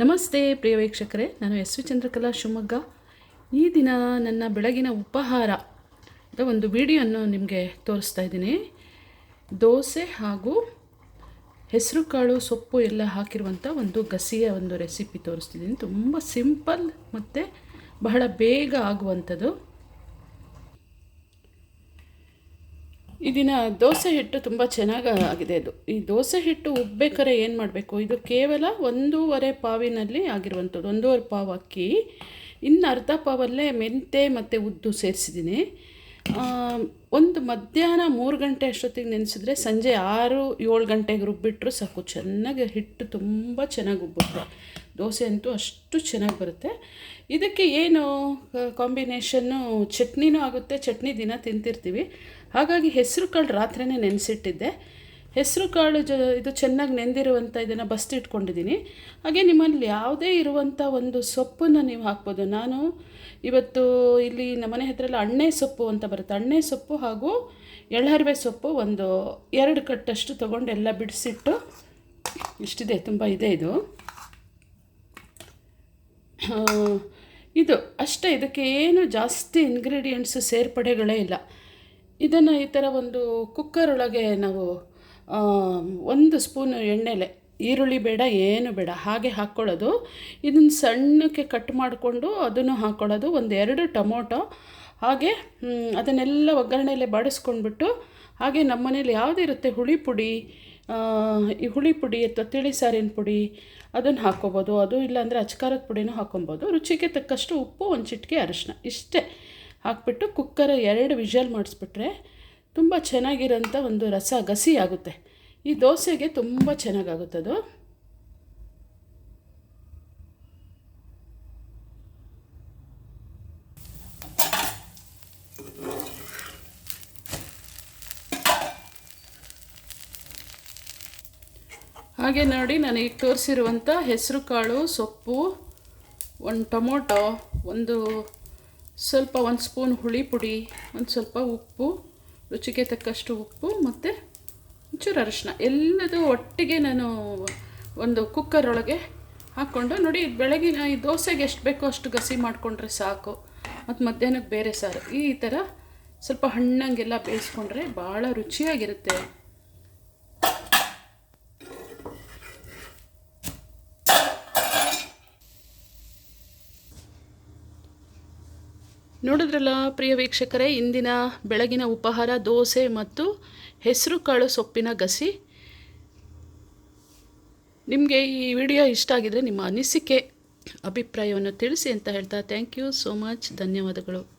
ನಮಸ್ತೆ ಪ್ರಿಯ ವೀಕ್ಷಕರೇ, ನಾನು ಎಸ್ ವಿ ಚಂದ್ರಕಲಾ ಶಿವಮೊಗ್ಗ. ಈ ದಿನ ನನ್ನ ಬೆಳಗಿನ ಉಪಹಾರ ಒಂದು ವಿಡಿಯೋನ್ನು ನಿಮಗೆ ತೋರಿಸ್ತಾ ಇದ್ದೀನಿ. ದೋಸೆ ಹಾಗೂ ಹೆಸರು ಕಾಳು, ಸೊಪ್ಪು ಎಲ್ಲ ಹಾಕಿರುವಂಥ ಒಂದು ಗಸಿಯ ಒಂದು ರೆಸಿಪಿ ತೋರಿಸ್ತಿದ್ದೀನಿ. ತುಂಬ ಸಿಂಪಲ್ ಮತ್ತು ಬಹಳ ಬೇಗ ಆಗುವಂಥದ್ದು. ಈ ದಿನ ದೋಸೆ ಹಿಟ್ಟು ತುಂಬ ಚೆನ್ನಾಗಿ ಆಗಿದೆ ಅದು. ಈ ದೋಸೆ ಹಿಟ್ಟು ಉಬ್ಬೇಕಾರೆ ಏನು ಮಾಡಬೇಕು? ಇದು ಕೇವಲ ಒಂದೂವರೆ ಪಾವಿನಲ್ಲಿ ಆಗಿರುವಂಥದ್ದು. ಒಂದೂವರೆ ಪಾವು ಅಕ್ಕಿ, ಇನ್ನು ಅರ್ಧ ಪಾವಲ್ಲೇ ಮೆಂತೆ ಮತ್ತು ಉದ್ದು ಸೇರಿಸಿದ್ದೀನಿ. ಒಂದು ಮಧ್ಯಾಹ್ನ ಮೂರು ಗಂಟೆ ಅಷ್ಟೊತ್ತಿಗೆ ನೆನೆಸಿದ್ರೆ ಸಂಜೆ ಆರು, ಏಳು ಗಂಟೆಗೆ ರುಬ್ಬಿಟ್ರು ಸಾಕು. ಚೆನ್ನಾಗಿ ಹಿಟ್ಟು ತುಂಬ ಚೆನ್ನಾಗಿ ಉಬ್ಬುತ್ತೆ. ದೋಸೆ ಅಂತೂ ಅಷ್ಟು ಚೆನ್ನಾಗಿ ಬರುತ್ತೆ. ಇದಕ್ಕೆ ಏನು ಕಾಂಬಿನೇಷನ್ನು ಚಟ್ನಿನೂ ಆಗುತ್ತೆ. ಚಟ್ನಿ ದಿನ ತಿಂತಿರ್ತೀವಿ. ಹಾಗಾಗಿ ಹೆಸರು ಕಾಳು ರಾತ್ರಿನೇ ನೆನೆಸಿಟ್ಟಿದ್ದೆ. ಹೆಸರು ಕಾಳು ಜ ಇದು ಚೆನ್ನಾಗಿ ನೆಂದಿರುವಂಥ ಇದನ್ನು ಬಸ್ತಿಟ್ಕೊಂಡಿದ್ದೀನಿ ಹಾಗೆ ನಿಮ್ಮಲ್ಲಿ ಯಾವುದೇ ಇರುವಂಥ ಒಂದು ಸೊಪ್ಪನ್ನು ನೀವು ಹಾಕ್ಬೋದು. ನಾನು ಇವತ್ತು ಇಲ್ಲಿ ನಮ್ಮನೆ ಹತ್ರ ಅಣ್ಣೆ ಸೊಪ್ಪು ಅಂತ ಬರುತ್ತೆ. ಅಣ್ಣೆ ಸೊಪ್ಪು ಹಾಗೂ ಎಳಹರಿವೆ ಸೊಪ್ಪು ಒಂದು ಎರಡು ಕಟ್ಟಷ್ಟು ತೊಗೊಂಡು ಎಲ್ಲ ಬಿಡಿಸಿಟ್ಟು ಇಷ್ಟಿದೆ, ತುಂಬ ಇದೆ ಇದು. ಇದು ಅಷ್ಟೇ, ಇದಕ್ಕೆ ಏನು ಜಾಸ್ತಿ ಇಂಗ್ರೀಡಿಯೆಂಟ್ಸು ಸೇರ್ಪಡೆಗಳೇ ಇಲ್ಲ. ಇದನ್ನು ಈ ಥರ ಒಂದು ಕುಕ್ಕರ್ ಒಳಗೆ ನಾವು ಒಂದು ಸ್ಪೂನ್ ಎಣ್ಣೆಲೆ. ಈರುಳ್ಳಿ ಬೇಡ, ಏನು ಬೇಡ. ಹಾಗೆ ಹಾಕ್ಕೊಳ್ಳೋದು. ಇದನ್ನು ಸಣ್ಣಕ್ಕೆ ಕಟ್ ಮಾಡಿಕೊಂಡು ಅದನ್ನು ಹಾಕ್ಕೊಳ್ಳೋದು. ಒಂದು ಎರಡು ಟೊಮೊಟೊ. ಹಾಗೆ ಅದನ್ನೆಲ್ಲ ಒಗ್ಗರಣೆಯಲ್ಲೇ ಬಾಡಿಸ್ಕೊಂಡ್ಬಿಟ್ಟು, ಹಾಗೆ ನಮ್ಮ ಮನೇಲಿ ಯಾವುದಿರುತ್ತೆ ಹುಳಿ ಪುಡಿ. ಈ ಹುಳಿ ಪುಡಿ ಅಥವಾ ತಿಳಿ ಸಾರಿನ ಪುಡಿ, ಅದನ್ನು ಹಾಕ್ಕೋಬೋದು. ಅದು ಇಲ್ಲಾಂದರೆ ಅಚ್ಕಾರದ ಪುಡಿನೂ ಹಾಕೊಬೋದು ರುಚಿಗೆ ತಕ್ಕಷ್ಟು ಉಪ್ಪು, ಒಂದು ಚಿಟಿಕೆ ಅರಿಶಿನ. ಇಷ್ಟೇ. ಹಾಕ್ಬಿಟ್ಟು ಕುಕ್ಕರ್ ಎರಡು ವಿಷಲ್ ಮಾಡಿಸ್ಬಿಟ್ರೆ ತುಂಬ ಚೆನ್ನಾಗಿರೋಂಥ ಒಂದು ರಸ ಗಸಿ ಆಗುತ್ತೆ. ಈ ದೋಸೆಗೆ ತುಂಬ ಚೆನ್ನಾಗಾಗುತ್ತದು ಹಾಗೆ ನೋಡಿ ನನಗೆ ತೋರಿಸಿರುವಂಥ ಹೆಸರು ಕಾಳು, ಸೊಪ್ಪು, ಒಂದು ಟೊಮೊಟೊ, ಒಂದು ಸ್ವಲ್ಪ ಒಂದು ಸ್ಪೂನ್ ಹುಳಿ ಪುಡಿ, ಒಂದು ಸ್ವಲ್ಪ ಉಪ್ಪು. ರುಚಿಗೆ ತಕ್ಕಷ್ಟು ಉಪ್ಪು ಮತ್ತು ಒಂಚೂರು ಅರಿಶಿನ ಎಲ್ಲದೂ ಒಟ್ಟಿಗೆ ನಾನು ಒಂದು ಕುಕ್ಕರ್ ಒಳಗೆ ಹಾಕ್ಕೊಂಡು ನೋಡಿ, ಬೆಳಗಿನ ಈ ದೋಸೆಗೆ ಎಷ್ಟು ಬೇಕೋ ಅಷ್ಟು ಗಸಿ ಮಾಡಿಕೊಂಡ್ರೆ ಸಾಕು. ಮತ್ತು ಮಧ್ಯಾಹ್ನಕ್ಕೆ ಬೇರೆ ಸಾರು. ಈ ಥರ ಸ್ವಲ್ಪ ಹಣ್ಣಂಗೆಲ್ಲ ಬೇಯಿಸ್ಕೊಂಡ್ರೆ ಭಾಳ ರುಚಿಯಾಗಿರುತ್ತೆ. ನೋಡಿದ್ರಲ್ಲ ಪ್ರಿಯ ವೀಕ್ಷಕರೇ, ಇಂದಿನ ಬೆಳಗಿನ ಉಪಹಾರ, ದೋಸೆ ಮತ್ತು ಹೆಸರು ಕಾಳು ಸೊಪ್ಪಿನ ಗಸಿ. ನಿಮಗೆ ಈ ವಿಡಿಯೋ ಇಷ್ಟ ಆಗಿದರೆ ನಿಮ್ಮ ಅನಿಸಿಕೆ, ಅಭಿಪ್ರಾಯವನ್ನು ತಿಳಿಸಿ ಅಂತ ಹೇಳ್ತಾ ಥ್ಯಾಂಕ್ ಯು ಸೋ ಮಚ್ ಧನ್ಯವಾದಗಳು.